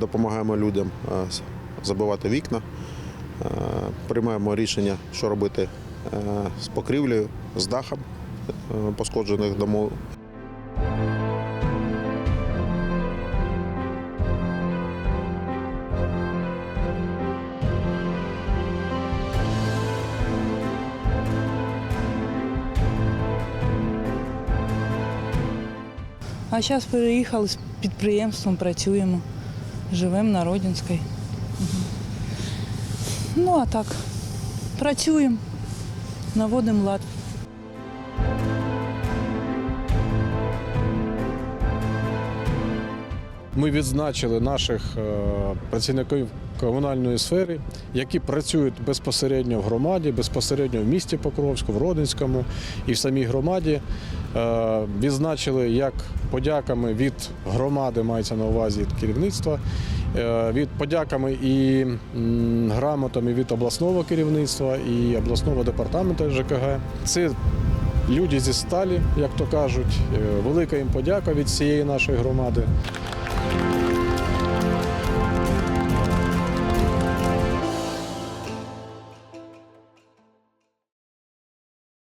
Допомагаємо людям е, забивати вікна, е, приймаємо рішення, що робити е, з покрівлею, з дахом пошкоджених домов. А зараз переїхали з підприємством, працюємо, живемо на Родинській. Ну а так, працюємо, наводимо лад. Ми відзначили наших е, працівників комунальної сфери, які працюють безпосередньо в громаді, безпосередньо в місті Покровську, в Родинському і в самій громаді. Е, Відзначили як подяками від громади, мається на увазі керівництва, е, від подяками і грамотами від обласного керівництва і обласного департаменту ЖКГ. Це люди зі сталі, як то кажуть. Велика їм подяка від всієї нашої громади.